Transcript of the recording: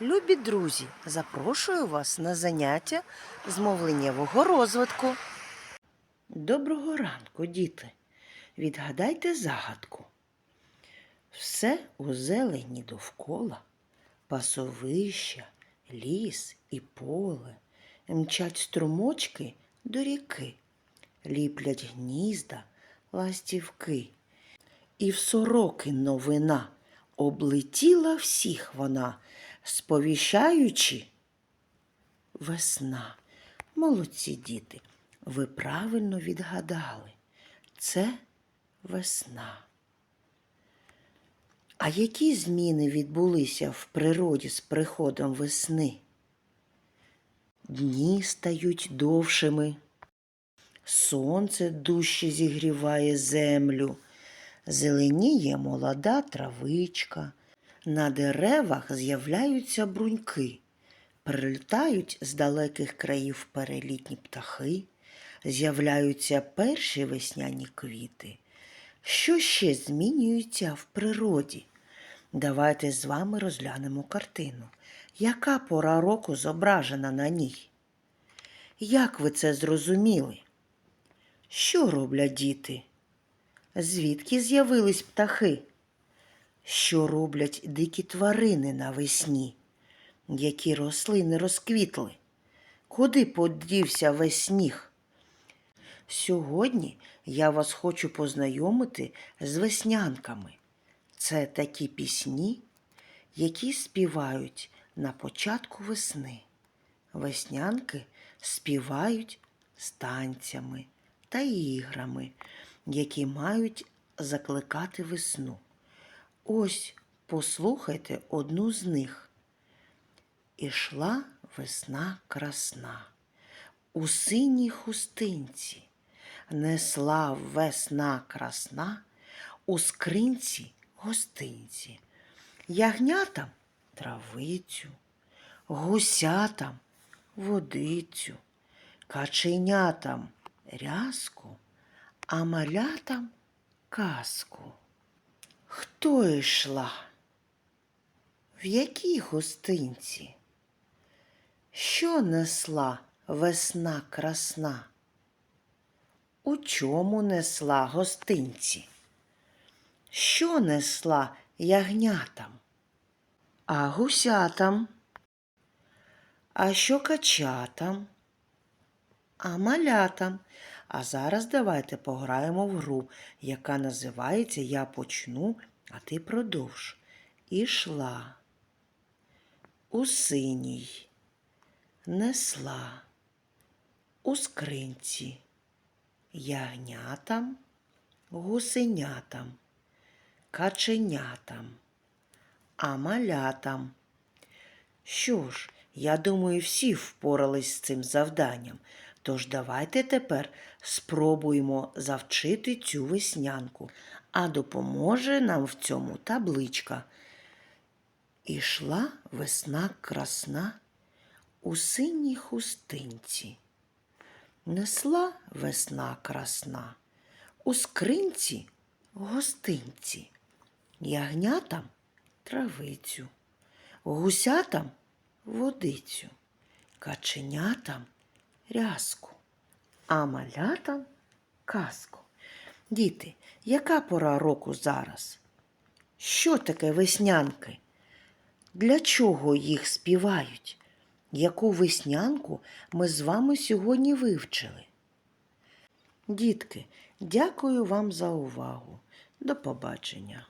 Любі друзі, запрошую вас на заняття з мовленнєвого розвитку. Доброго ранку, діти. Відгадайте загадку. Все у зелені довкола, пасовища, ліс і поле, мчать струмочки до ріки, ліплять гнізда, ластівки. І в сороки новина облетіла всіх вона, сповіщаючи весна. Молодці діти, ви правильно відгадали. Це весна. А які зміни відбулися в природі з приходом весни? Дні стають довшими, сонце дужче зігріває землю, зеленіє молода травичка, на деревах з'являються бруньки, прилітають з далеких країв перелітні птахи, з'являються перші весняні квіти. Що ще змінюється в природі? Давайте з вами розглянемо картину. Яка пора року зображена на ній? Як ви це зрозуміли? Що роблять діти? Звідки з'явились птахи? Що роблять дикі тварини навесні? Які рослини розквітли? Куди подівся весь сніг? Сьогодні я вас хочу познайомити з веснянками. Це такі пісні, які співають на початку весни. Веснянки співають з танцями та іграми, які мають закликати весну. Ось послухайте одну з них. Ішла весна красна, у синій хустинці, несла весна красна, у скринці гостинці, ягнятам травицю, гусятам водицю, каченятам рязку, а малятам казку. Хто йшла? В якій гостинці? Що несла весна красна? У чому несла гостинці? Що несла ягнятам? А гусятам? А що качатам? А малятам? А зараз давайте пограємо в гру, яка називається Я почну, а ти продовж. Ішла. У синій, несла. У скринці, ягнятам, гусенятам, каченятам, а малятам. Що ж, я думаю, всі впорались з цим завданням. Тож давайте тепер спробуємо завчити цю веснянку, а допоможе нам в цьому табличка. Ішла весна красна у синій хустинці. Несла весна красна у скринці гостинці, ягнятам травицю, гусятам водицю, каченятам рязку, а малятам казку. Діти, яка пора року зараз? Що таке веснянки? Для чого їх співають? Яку веснянку ми з вами сьогодні вивчили? Дітки, дякую вам за увагу. До побачення.